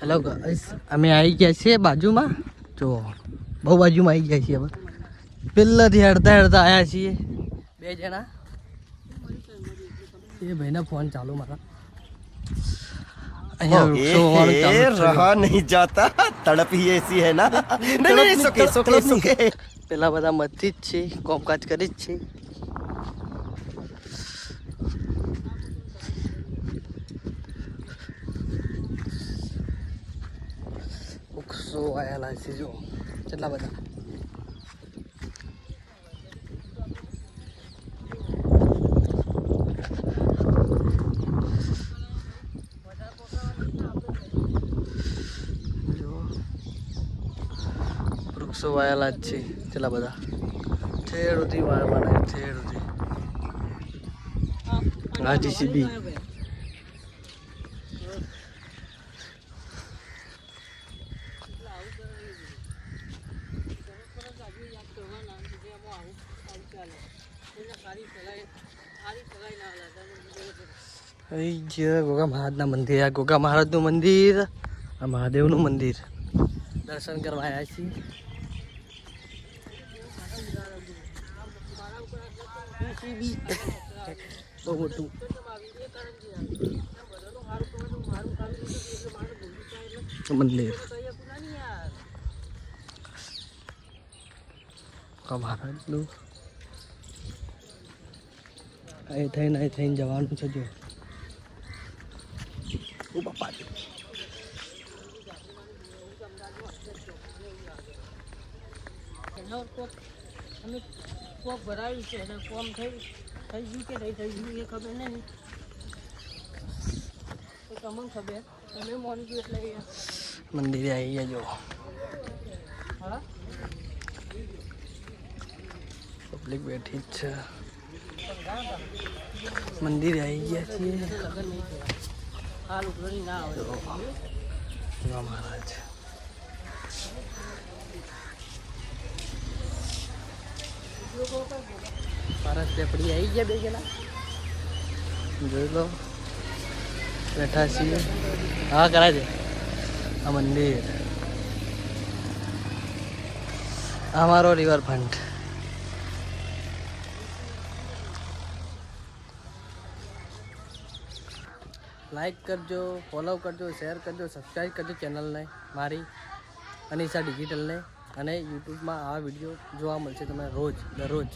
Hello અમે આવી ગયા છીએ બાજુમાં. જો બહુ બાજુમાં આવી ગયા છીએ અમે. પહેલાંથી હડતા હડતા આવ્યા છીએ. બે જણા. એ ભાઈના ફોન ચાલુ મારા. પેલા બધા મથી જ છે કોમકાજ કરી જ છે. વૃક્ષો આયેલા છે જો કેટલા બધા? વૃક્ષો વાયેલા જ છે કેટલા બધા? ઠેર સુધી વાળવાના ઠેર સુધી. આ જીસીબી અહીં છે ગોગા મહારાજના મંદિર, આ ગોગા મહારાજનું મંદિર, આ મહાદેવનું મંદિર. દર્શન કરવા આવ્યા છીએ. બહુ મોટું. મંદિર. મહારાજનું અહીં થઈને અહીં થઈને જવાનું છે જો. ઓ બાપા અમે કોક ભરાયું છે અને કોમ થઈ થઈ ગયું કે નહીં થઈ ગયું એ ખબર નહીં. તો તમને ખબર. તમે મોન એટલે મંદિરે આવી ગયા જો. પબ્લિક બેઠી જ છે. મંદિરે આવી ગયા છીએ. મહારાજ. જોઈ લો. બેઠા છીએ. હા, કરાય છે આ મંદિર. અમારો રિવરફ્રન્ટ લાઈક કરજો ફોલો કરજો શેર કરજો સબસ્ક્રાઈબ કરજો ચેનલને મારી અનિશા ડિજિટલને અને યુટ્યુબમાં આ વીડિયો જોવા મળશે તમને રોજ, દરરોજ.